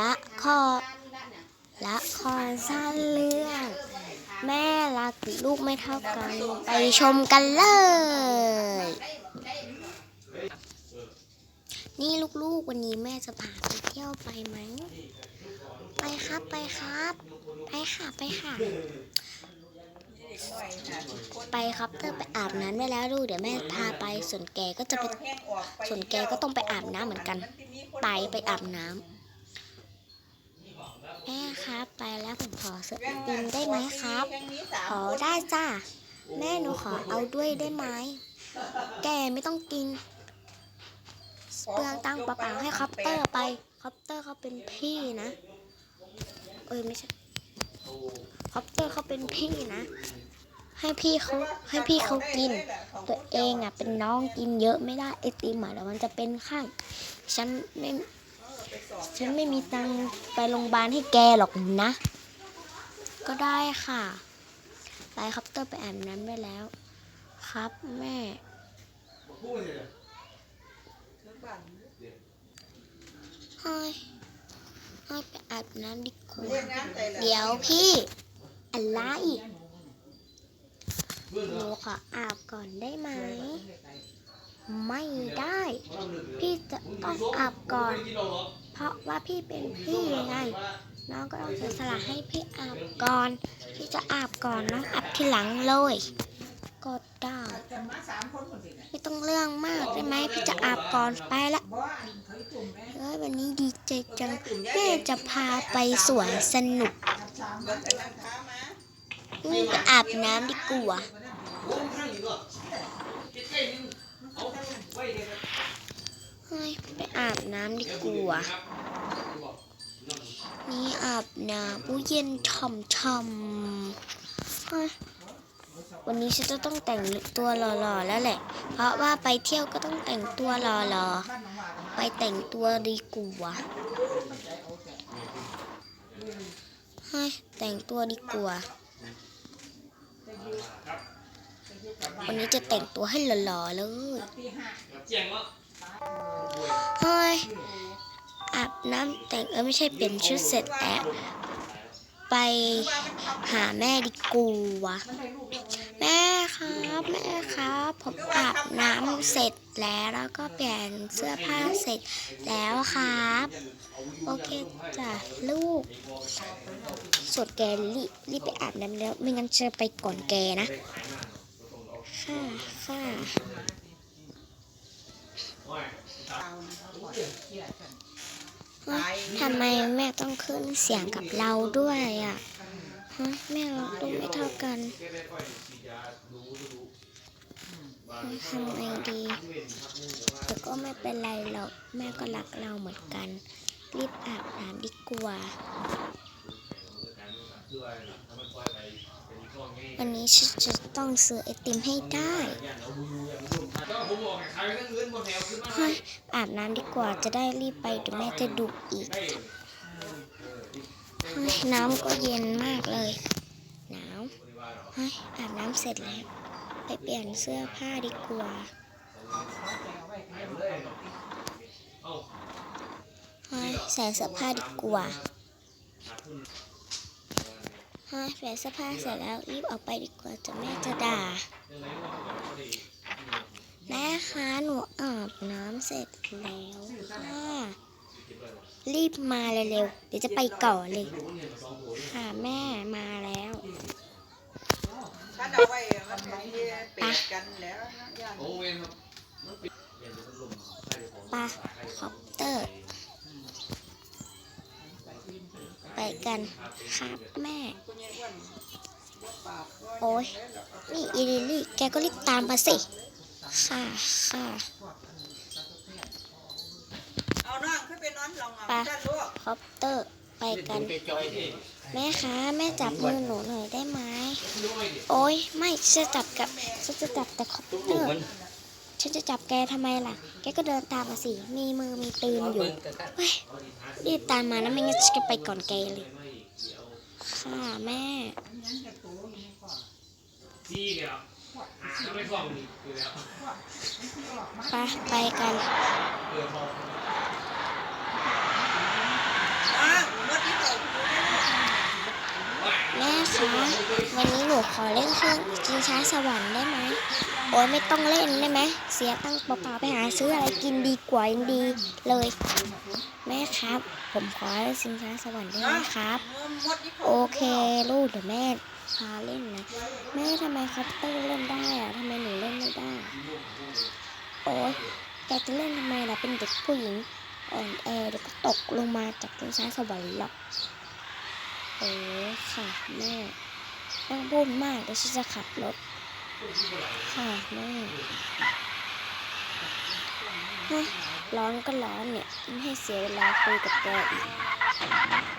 ละครละครสั้นเรื่อง แม่รักลูกไม่เท่ากัน ไปชมกันเลย นี่ลูกๆวันนี้แม่จะพาไปเที่ยวไปไหม ไปครับไปครับ ไปค่ะไปค่ะไปครับเธอไปอาบน้ำได้แล้วลูกเดี๋ยวแม่พาไปส่วนแกก็จะไปส่วนแกก็ต้องไปอาบน้ำเหมือนกัน ไปไปอาบน้ำ แม่ครับไปแล้วผมขอซื้อไอติมได้ไหมครับ ขอได้จ้าแม่หนูขอเอาด้วยได้ไหมแกไม่ต้องกินเปลืองตังค์เปล่าๆให้คอปเตอร์ไปคอปเตอร์เขาเป็นพี่นะ เอ้ยไม่ใช่คอปเตอร์เขาเป็นพี่นะ ให้พี่เขาให้พี่เขากิน ตัวเองอะเป็นน้องกินเยอะไม่ได้ไอติมอะเดี๋ยวมันจะเป็นข้างฉันไม่ ฉันไม่มีตังค์ไปโรงพยาบาลให้แกหรอกนะ ก็ได้ค่ะ ไปครับเตอร์ไปอาบน้ำได้แล้ว ครับแม่ เฮ้ยเฮ้ยไปอาบน้ำดีกว่าเดี๋ยวพี่ อะไรหนูขออาบก่อนได้ไหม ไม่ได้ พี่จะต้องอาบก่อน เพราะว่าพี่เป็นพี่ไง น้องก็ต้องเสียสละให้พี่อาบก่อน พี่จะอาบก่อนน้องอาบทีหลังเลยก็ได้ไม่ต้องเรื่องมากได้ไหมพี่จะอาบก่อนไปละเฮ้ยวันนี้ดีใจจังแม่จะพาไปสวนสนุกอืมไปอาบน้ำดีกว่าเฮ้ยไปอาบ น้ำดีกว่า นี่อาบน้ำอู้เย็นช่ำช่ำวันนี้ฉันจะต้องแต่งตัวหล่อๆแล้วแหละ เพราะว่าไปเที่ยวก็ต้องแต่งตัวหล่อๆ ไปแต่งตัวดีกว่าเฮ้แต่งตัวดีกว่าวันนี้จะแต่งตัวให้หล่อๆเลย เฮ้ย อาบน้ำแต่งเออไม่ใช่เปลี่ยนชุดเสร็จแล้ว ไปหาแม่ดีกูว่าแม่ครับแม่ครับ ผมอาบน้ำเสร็จแล้วแล้วก็เปลี่ยนเสื้อผ้าเสร็จแล้วครับ โอเคจ้ะลูกสดแกรีบรีบไปอาบน้ำแล้ว ไม่งั้นจะไปก่อนแกนะ ค่ะค่ะ ทำไมแม่ต้องขึ้นเสียงกับเราด้วยอะฮะแม่เราดูไม่เท่ากันทำไงดี แต่ก็ไม่เป็นไรหรอกแม่ก็รักเราเหมือนกัน รีบอาบน้ำดีกว่า วันนี้ฉันจะต้องซื้อไอติมให้ได้เฮ้ยอาบน้ำดีกว่าจะได้รีบไปเดี๋ยวแม่จะดุอีกเฮ้ยน้ำก็เย็นมากเลย หนาวเฮ้ยอาบน้ำเสร็จแล้ว ไปเปลี่ยนเสื้อผ้าดีกว่าเฮ้ยใส่เสื้อผ้าดีกว่า เฮ้ยเปลี่ยนเสื้อผ้าเสร็จแล้วรีบออกไปดีกว่าจะแม่จะด่าแม่คะหนูอาบน้ำเสร็จแล้วค่ะรีบมาเร็วๆเดี๋ยวจะไปก่อนเลย ค่ะแม่มาแล้วถ้าเอาไว้มันมีเป็ดกันแล้วนะย่านปะคอปเตอร์ ไป กันครับแม่ โอ้ยนี่อีลิลี่แกก็รีบตามมาสิ ค่ะค่ะเอาน้องขึ้นไปนอนลองเอาไปจ้าลูกคอปเตอร์ไปกัน แม่คะแม่จับมือหนูหน่อยได้ไหม โอ้ยไม่จะจับกับจะจับแต่คอปเตอร์ ฉันจะจับแกทำไมล่ะ แกก็เดินตามมาสิ มีมือมีตีนอยู่เฮ้ยรีบตามมานะไม่งั้นฉันจะไปก่อนแกเลย ค่ะแม่ที่เดียวหาก็ไม่กล่องอยู่แล้วไปไปกัน เปิดพอ อ่า แม่คะ วันนี้หนูขอเล่นเครื่องชิงช้าสวรรค์ได้ไหม โอ้ยไม่ต้องเล่นได้ไหม เสียตังค์เปล่าๆไปหาซื้ออะไรกินดีกว่ายังดีเลย แม่ครับ ผมขอเล่นชิงช้าสวรรค์ได้ไหมครับ โอเคลูกเดี๋ยวแม่พาเล่นนะ แม่ทำไมคอปเตอร์เล่นได้อะทำไมหนูเล่นไม่ได้ โอ๊ยแกจะเล่นทำไมล่ะเป็นเด็กผู้หญิงอ่อนแอเดี๋ยวก็ตกลงมาจากต้นช้าสวรรค์หรอก โอ้ค่ะแม่ต้องพูดมากเดี๋ยวฉันจะขับรถ ค่ะแม่ฮ้ยร้อนก็ร้อนเนี่ยไม่ให้เสียเวลาคุยกับแกอีก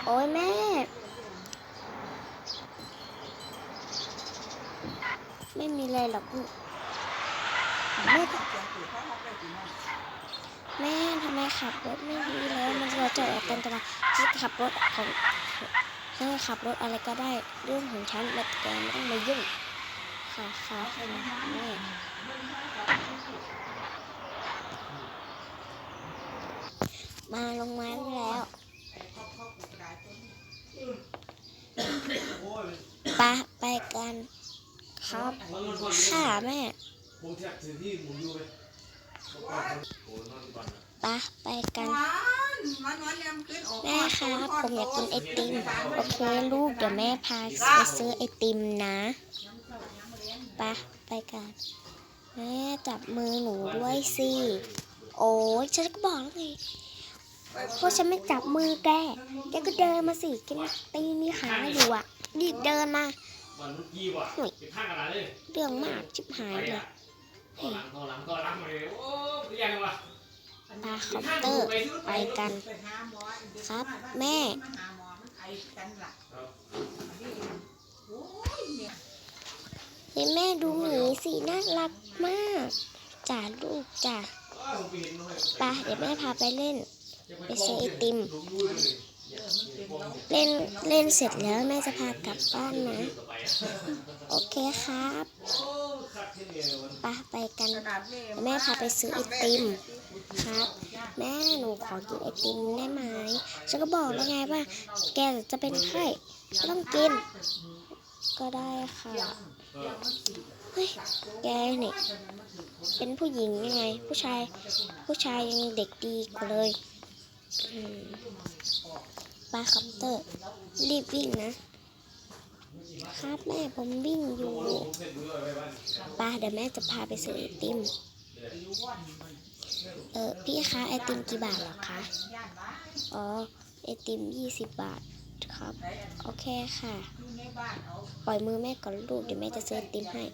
โอ้ยแม่ ไม่มีอะไรหรอกลูกแม่แม่ทำไมขับรถไม่ดีเลย มันจะออกกันตลาดฉันขับรถของ ฉันขับรถอะไรก็ได้เรื่องของฉันแล้วแกไม่ต้องมายุ่งค่ะค่ะค่ะแม่มาลงมาได้แล้วไปะไปกันครับค่ะแม่ไปะไปกัน แม่ครับผมอยากกินไอติม โอเคลูกเดี๋ยวแม่พาไปซื้อไอติมนะไปะไปกันแม่จับมือหนูด้วยสิ โอ้ยฉันก็บอกแล้วไงเพราะฉันไม่จับมือแก แกก็เดินมาสิแกตีมีขาอยู่อะรีบเดินมาเมื่อกี้ว่ะเป็นท่ากระดาษเลยเรื่องมากชิบหายเลย หลังต่อหลังต่อหลังเลยโอ้ยยังวะ ลาคอปเตอร์ไปกัน ครับแม่เห็นแม่ดูหมีสิน่ารักมากจ้าลูกจ้าไปะเดี๋ยวแม่พาไปเล่น ไปซื้อไอติม เล่นเล่นเสร็จแล้วแม่จะพากลับบ้านนะ โอเคครับปะไปกัน แม่พาไปซื้อไอติม ครับ แม่หนูขอกินไอติมได้ไหมฉันก็บอกแล้วไงว่า แกจะเป็นไข้ก็ต้องกิน ก็ได้ค่ะเฮ้ยแกเนี่ยเป็นผู้หญิงยังไง ผู้ชายผู้ชายยังเด็กดีกว่าเลยปลาคัปเตอร์ รีบวิ่งนะ ครับแม่ผมวิ่งอยู่ปลาเดี๋ยวแม่จะพาไปซื้อไอติม เออพี่คะไอติมกี่บาทหรอคะ อ๋อไอติมยี่สิบบาทครับ โอเคค่ะ ปล่อยมือแม่ก่อนลูกเดี๋ยวแม่จะซื้อไอติมให้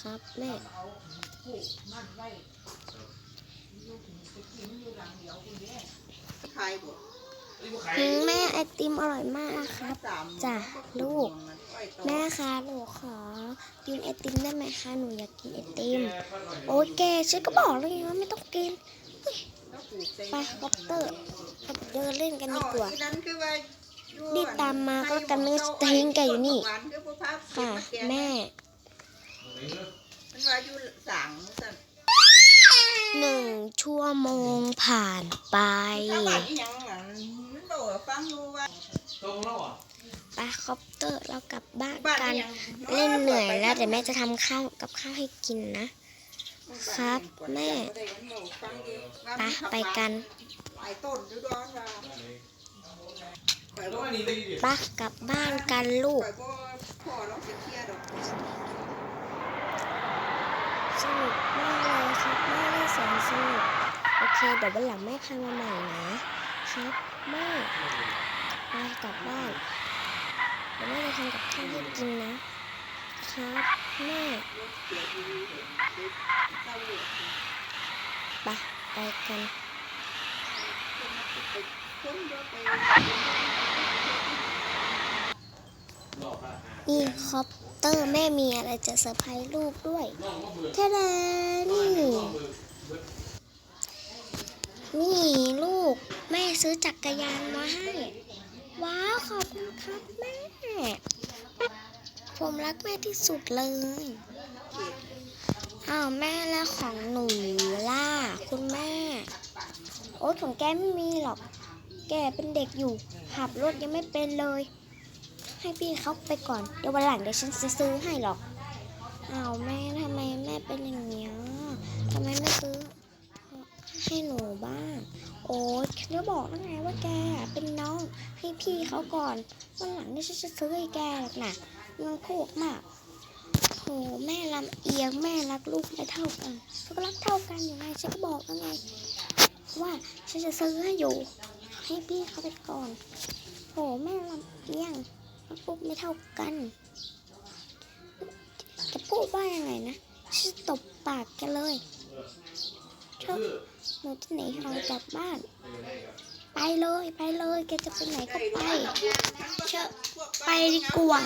ครับแม่ขายบ่ แม่ไอติมอร่อยมากครับจ้ะลูก แม่คะหนูขอกินไอติมได้ไหมคะหนูอยากกินไอติม โอ้ยแกฉันก็บอกแล้วไงว่าไม่ต้องกินไปคอปเตอร์เราเดินเล่นกันดีกว่ารีตามมาก็แล้วกันไม่งั้นจะทิ้งแกอยู่นี่ ค่ะ แม่หนึ่งชั่วโมงผ่านไป ฟังอยู่ว่าตรงแล้วอะไปคอปเตอร์เรากลับบ้านบ้านกัอีนหยังเล่นเหนื่อยแล้วเดี๋ยวแม่จะทำข้าวกับข้าวให้กินนะ ครับแม่ไปไปกันไปต้นดูดอนว่าไปแล้วบ่อันนี้ดีดิไปกลับบ้านกันลูกไปบ่พ่อเราจะเคลียร์ดอกสนุกมากเลยครับแม่เล่นแสนสนุกโอเคเดี๋ยววันหลังแม่พามาใหม่นะครับ แม่ไปกลับบ้านเดี๋ยวแม่จะทำกับข้าวให้กินนะ ครับแม่ไปไปกันนี่คอปเตอร์แม่มีอะไรจะเซอร์ไพรส์ลูกด้วยเบื่อแค่นี้นี่ นี่ลูก แม่ซื้อจักรยานมาให้ ว้าว ขอบคุณครับแม่ ผมรักแม่ที่สุดเลย อ้าวแม่แล้วของหนูล่ะ คุณแม่ โอ๊ยของแกไม่มีหรอก แกเป็นเด็กอยู่ขับรถยังไม่เป็นเลย ให้พี่เขาไปก่อน เดี๋ยววันหลังเดี๋ยวฉันจะซื้อให้หรอกอ้าวแม่ทำไมแม่เป็นอย่างเนี้ยทำไมไม่ซื้อ ให้หนูบ้าง โอ๊ยฉันก็บอกแล้วไงว่าแกเป็นน้องให้พี่เขาก่อนวันหลังเดี๋ยฉันจะซื้อให้แกหรอกนะมันพูดมากโหแม่ลำเอียงแม่รักลูกไม่เท่ากันเขาก็รักเท่ากันอยู่ไงฉันก็บอกแล้วไงว่าฉันจะซื้อให้อยู่ ให้พี่เขาไปก่อนโหแม่ลำเอียงรักลูกไม่เท่ากันจะพูดว่ายังไงนะฉันตบปากแกเลย เธอหนูจะหนีออกจากบ้าน ไปเลยไปเลยแกจะไปไหนก็ไปเชอะไปดีกว่า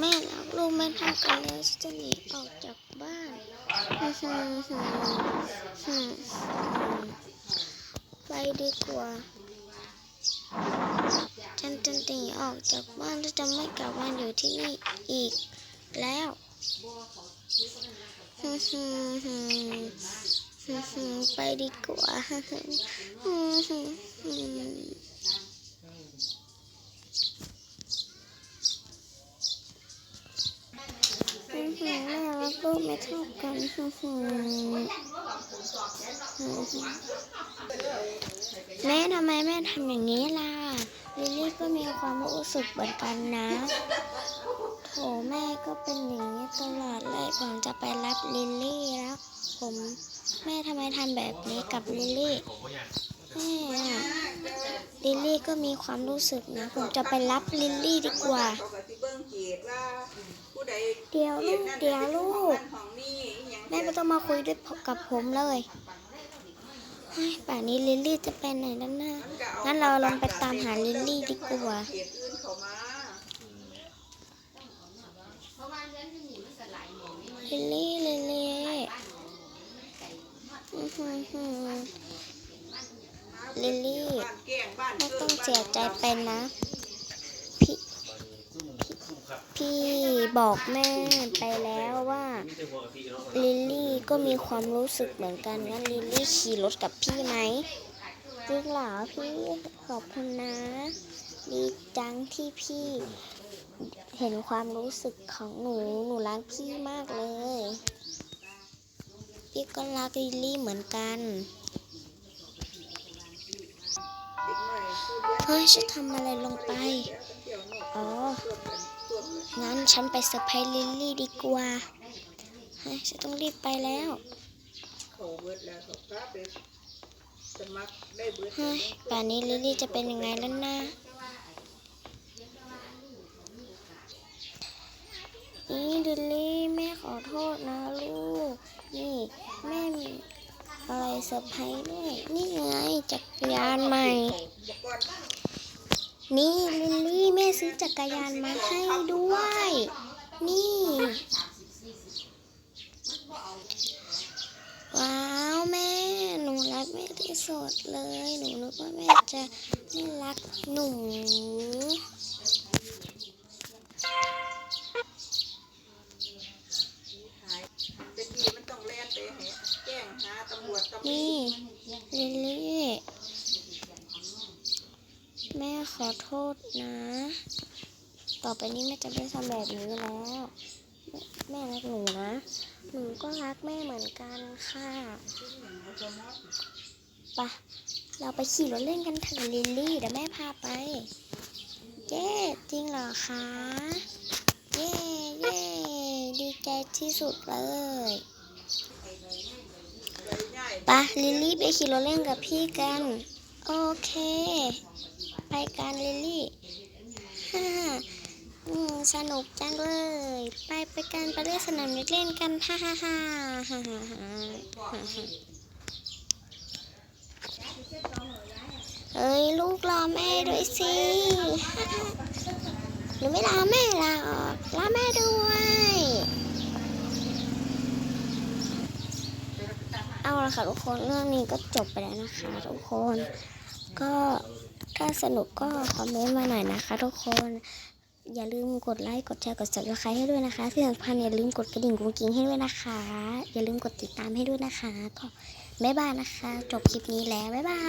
แม่รักลูกไม่เท่ากันเลยฉันจะหนีออกจากบ้านไปดีกว่า ฉันจะหนีออกจากบ้านและจะไม่กลับมาอยู่ที่นี่อีกแล้วฮึ่มฮึ่มฮึ่มฮึ่มฮึ่มไปดีกว่าฮึ่มฮึ่มฮึ่มฮึ่มแม่แม่รักลูกไม่เท่ากันฮึ่มฮึ่มฮึ่มฮึ่มแม่ทำไมแม่ทำอย่างนี้ล่ะ ลิลลี่ก็มีความรู้สึกเหมือนกันนะโถแม่ก็เป็นอย่างนี้ตลอดเลยผมจะไปรับลิลลี่แล้วผมแม่ทำไมทำแบบนี้กับลิลลี่แม่ลิลลี่ก็มีความรู้สึกนะ ผมจะไปรับลิลลี่ดีกว่า เดี๋ยวลูกเดี๋ยวลูกแม่ไม่ต้องมาคุยด้วยกับผมเลย ฮ้ยป่านนี้ลิลลี่จะไปไหนนั่นน่ะงั้นเราลองไปตามหาลิลลี่ดีกว่า ลิลลี่ลิลลี่ลิลลี่ไม่ต้องเสียใจไปนะ พี่บอกแม่ไปแล้วว่า ลิลลี่ก็มีความรู้สึกเหมือนกันงั้นลิลลี่ขี่รถกับพี่ไหมจริงเหรอพี่ขอบคุณนะ ดีจังที่พี่เห็นความรู้สึกของหนูหนูรักพี่มากเลย พี่ก็รักลิลลี่เหมือนกันเฮ้ยฉันทำอะไรลงไปอกอ๋ งั้นฉันไปเซอร์ไพรส์ลิลลี่ดีกว่าฮ้ยฉันต้องรีบไปแล้วป่านนี้ลิลลี่จะเป็นยังไงแล้วนะนี่ลิลลี่แม่ขอโทษนะลูก นี่แม่มีอะไรเซอร์ไพรส์ด้วย นี่ไงจักรยานใหม่ นนี่ลิลลี่แม่ซื้อจักรยานมาให้ด้วย นี่ ว้าวแม่ หนูรักแม่ที่สุดเลย หนูนึกว่าแม่จะไม่รักหนูหายตะกี้มันต้องแล่นไปให้แจ้งหาตำรวจตำรวจนี่ลิลลี่ แม่ขอโทษนะ ต่อไปนี้แม่จะไม่ทำแบบนี้แล้ว แม่รักหนูนะ หนูก็รักแม่เหมือนกันค่ะไปะเราไปขี่รถเล่นกันเถอะลิลลี่เดี๋ยวแม่พาไป เย้จริงเหรอคะ เย้เย้ดีใจที่สุดเลยไปง่ายไปะลิลลี่ไปขี่รถเล่นกับพี่กัน โอเค รายการลิลี่ฮ่าสนุกจังเลย ไปไปการไปเล่นสนามเด็กเล่นกันฮ่าฮ่าฮ่าฮ่าฮ่าเฮ้ยลูกรอแม่ด้วยสิหนูไม่รอแม่ลาออกรอแม่ด้วยเอาละค่ะทุกคนเรื่องนี้ก็จบไปแล้วนะคะทุกคนก็ ถ้าสนุกก็คอมเมนต์มาหน่อยนะคะ ทุกคน อย่าลืมกดไลค์ กดแชร์ กด subscribe ให้ด้วยนะคะที่สำคัญอย่าลืมกดกระดิ่งกุ้งกิ้งให้ด้วยนะคะ อย่าลืมกดติดตามให้ด้วยนะคะ ก็บ๊ายบายนะคะ จบคลิปนี้แล้วบ๊ายบา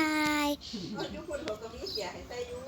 ยเอาอยู่คนเขาก็มีเสียให้ใส่อยู่